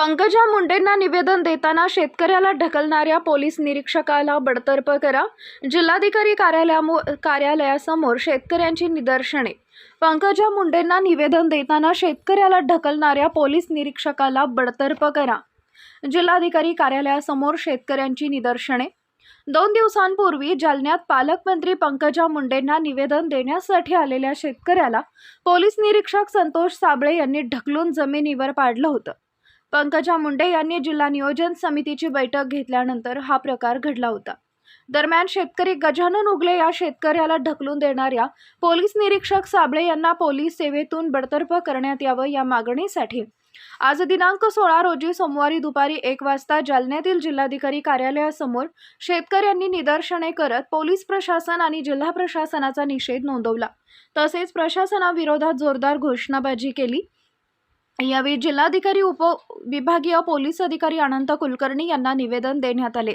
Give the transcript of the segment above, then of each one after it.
पंकजा मुंडेंना निवेदन देताना शेतकऱ्याला ढकलणाऱ्या पोलीस निरीक्षकाला बडतर्फ करा. जिल्हाधिकारी कार्यालयामो कार्यालयासमोर शेतकऱ्यांची निदर्शने. पंकजा मुंडेंना निवेदन देताना शेतकऱ्याला ढकलणाऱ्या पोलीस निरीक्षकाला बडतर्फ करा. जिल्हाधिकारी कार्यालयासमोर शेतकऱ्यांची निदर्शने. दोन दिवसांपूर्वी जालन्यात पालकमंत्री पंकजा मुंडेंना निवेदन देण्यासाठी आलेल्या शेतकऱ्याला पोलीस निरीक्षक संतोष साबळे यांनी ढकलून जमिनीवर पाडलं होतं. पंकजा मुंडे यांनी जिल्हा नियोजन समितीची बैठक घेतल्यानंतर हा प्रकार घडला होता. दरम्यान शेतकरी गजानन उगले या शेतकऱ्याला ढकलून देणाऱ्या पोलीस निरीक्षक साबळे यांना पोलीस सेवेतून बडतर्फ करण्यात यावं या मागणीसाठी आज दिनांक सोळा रोजी सोमवारी दुपारी एक वाजता जालन्यातील जिल्हाधिकारी कार्यालयासमोर शेतकऱ्यांनी निदर्शने करत पोलीस प्रशासन आणि जिल्हा प्रशासनाचा निषेध नोंदवला. तसेच प्रशासनाविरोधात जोरदार घोषणाबाजी केली. यावेळी जिल्हाधिकारी उप विभागीय पोलीस अधिकारी अनंत कुलकर्णी यांना निवेदन देण्यात आले.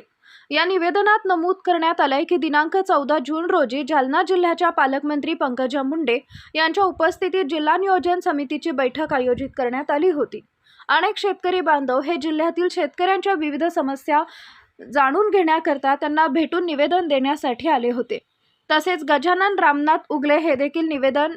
या निवेदनात नमूद करण्यात आलंय की दिनांक चौदा जून रोजी जालना जिल्ह्याच्या पालकमंत्री पंकजा मुंडे यांच्या उपस्थितीत जिल्हा नियोजन समितीची बैठक आयोजित करण्यात आली होती. अनेक शेतकरी बांधव हे जिल्ह्यातील शेतकऱ्यांच्या विविध समस्या जाणून घेण्याकरता त्यांना भेटून निवेदन देण्यासाठी आले होते. तसेच गजानन रामनाथ उगले हे देखील निवेदन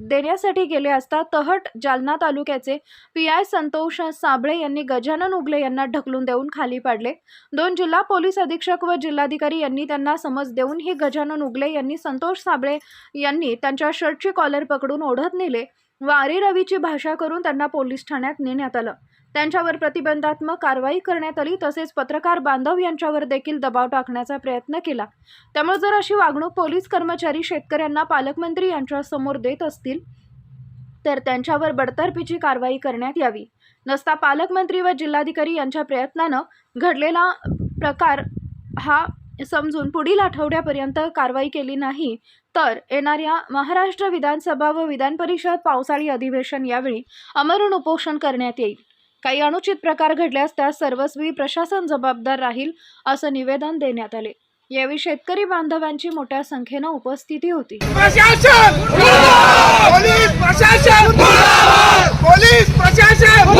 देण्यासाठी गेले असता तहट जालना तालुक्याचे पी आय संतोष साबळे यांनी गजानन उगले यांना ढकलून देऊन खाली पाडले. दोन जिल्हा पोलीस अधीक्षक व जिल्हाधिकारी यांनी त्यांना समज देऊन ही गजानन उगले यांनी संतोष साबळे यांनी त्यांच्या शर्टची कॉलर पकडून ओढत नेले व रवीची भाषा करून त्यांना पोलीस ठाण्यात नेण्यात आलं. त्यांच्यावर प्रतिबंधात्मक कारवाई करण्यात आली तसेच पत्रकार बांधव यांच्यावर देखील दबाव टाकण्याचा प्रयत्न केला. त्यामुळे जर अशी वागणूक पोलीस कर्मचारी शेतकऱ्यांना पालकमंत्री यांच्यासमोर देत असतील तर त्यांच्यावर बडतर्फीची कारवाई करण्यात यावी. नसता पालकमंत्री व जिल्हाधिकारी यांच्या प्रयत्नानं घडलेला प्रकार हा समजून पुढील आठवड्यापर्यंत कारवाई केली नाही तर येणाऱ्या महाराष्ट्र विधानसभा व विधान परिषद पावसाळी अधिवेशन यावेळी अमरण उपोषण करण्यात येईल. काही अनुचित प्रकार घडल्यास त्यास सर्वस्वी प्रशासन जबाबदार राहील असं निवेदन देण्यात आले. यावेळी शेतकरी बांधवांची मोठ्या संख्येनं उपस्थिती होती. प्रशासन पोलीस प्रशासन पोलीस प्रशासन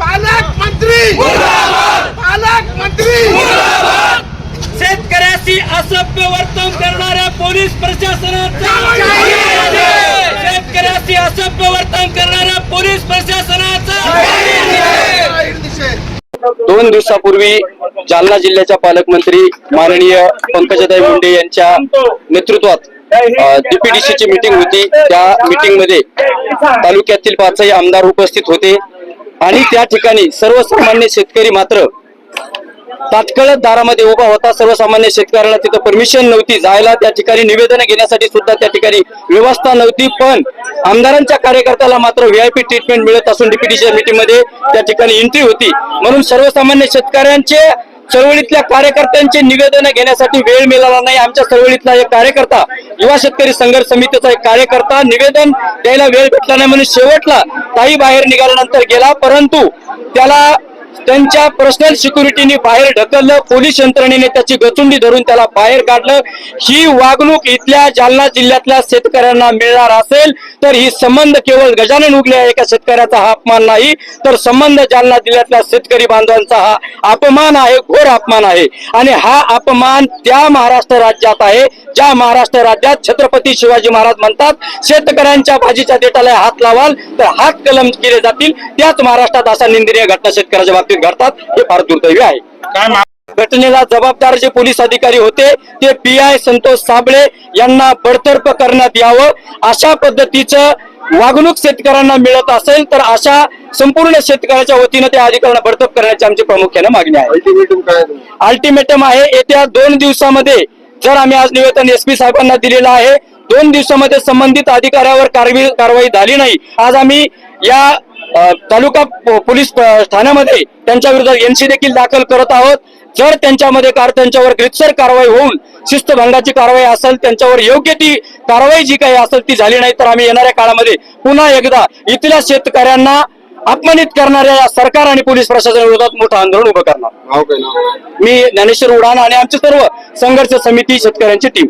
पालक मंत्री पालक मंत्री शेतकऱ्याशी असभ्य वर्तन करणाऱ्या पोलीस प्रशासनाचा शेतकऱ्याशी करणाऱ्या पोलीस प्रशासनाचा. दोन दिवसापूर्वी जालना जिल्ह्याच्या पालकमंत्री माननीय पंकजाताई मुंडे यांच्या नेतृत्वात डीपीडीसी ची मीटिंग होती. त्या मीटिंगमध्ये तालुक्यातील पाचही आमदार उपस्थित होते. आणि त्या ठिकाणी सर्वसामान्य शेतकरी मात्र तात्काळ दारामध्ये उभा होता. सर्वसामान्य शेतकऱ्यांना तिथं परमिशन नव्हती. जायला त्या ठिकाणी निवेदन घेण्यासाठी सुद्धा त्या ठिकाणी व्यवस्था नव्हती. पण आमदारांच्या कार्यकर्त्याला मात्र व्हीआयपी ट्रीटमेंट मिळत असून डीपीडीच्या मीटिंगमध्ये त्या ठिकाणी एंट्री होती. म्हणून सर्वसामान्य शेतकऱ्यांचे चळवळीतल्या कार्यकर्त्यांचे निवेदन घेण्यासाठी वेळ मिळाला नाही. आमच्या चळवळीतला एक कार्यकर्ता युवा शेतकरी संघर्ष समितीचा एक कार्यकर्ता निवेदन द्यायला वेळ भेटला नाही. म्हणून शेवटला ताई बाहेर निघाल्यानंतर गेला. परंतु त्याला त्यांच्या पर्सनल सिक्युरिटीने बाहेर ढकललं पोलीस यंत्रणेने त्याची गचुंडी धरून त्याला बाहेर काढलं. ही वागणूक इथल्या जालना जिल्ह्यातल्या शेतकऱ्यांना मिळणार असेल तर ही संबंध केवळ गजानन उगले एका शेतकऱ्याचा हा अपमान नाही? तर संबंध जालना जिल्ह्यातल्या शेतकरी बांधवांचा हा अपमान आहे घोर अपमान आहे. आणि हा अपमान त्या महाराष्ट्र राज्यात आहे ज्या महाराष्ट्र राज्यात छत्रपती शिवाजी महाराज म्हणतात शेतकऱ्यांच्या भाजीच्या देठाला हात लावाल तर हात कलम केले जातील. त्याच महाराष्ट्रात असा निंदनीय घटना शेतकऱ्याच्या बाबतीत घडतात हे फार दुर्दैवी आहे. घटनेला जबाबदार जे पोलीस अधिकारी होते ते पी आय संतोष साबळे यांना बडतर्फ करण्यात यावं. अशा पद्धतीचं वागणूक शेतकऱ्यांना मिळत असेल तर अशा संपूर्ण शेतकऱ्याच्या वतीनं त्या अधिकाऱ्यांना बडतर्फ करण्याची आमची प्रामुख्याने मागणी आहे. अल्टिमेटम आहे? येत्या दोन दिवसामध्ये जर आम्ही आज निवेदन एस पी साहेबांना दिलेलं आहे दोन दिवसामध्ये संबंधित अधिकाऱ्यावर कारवाई कारवाई झाली नाही. आज आम्ही या तालुका पोलीस ठाण्यामध्ये त्यांच्या विरोधात एनसी देखील दाखल करत आहोत. जर त्यांच्यामध्ये कार त्यांच्यावर ग्रितसर कारवाई होऊन शिस्तभंगाची कारवाई असेल त्यांच्यावर योग्य ती कारवाई जी काही असेल ती झाली नाही तर आम्ही येणाऱ्या काळामध्ये पुन्हा एकदा इथल्या शेतकऱ्यांना अपमानित करणाऱ्या या सरकार आणि पोलीस प्रशासनाविरोधात मोठं आंदोलन उभं करणार. मी ज्ञानेश्वर उडाण आणि आमचे सर्व संघर्ष समिती शेतकऱ्यांची टीम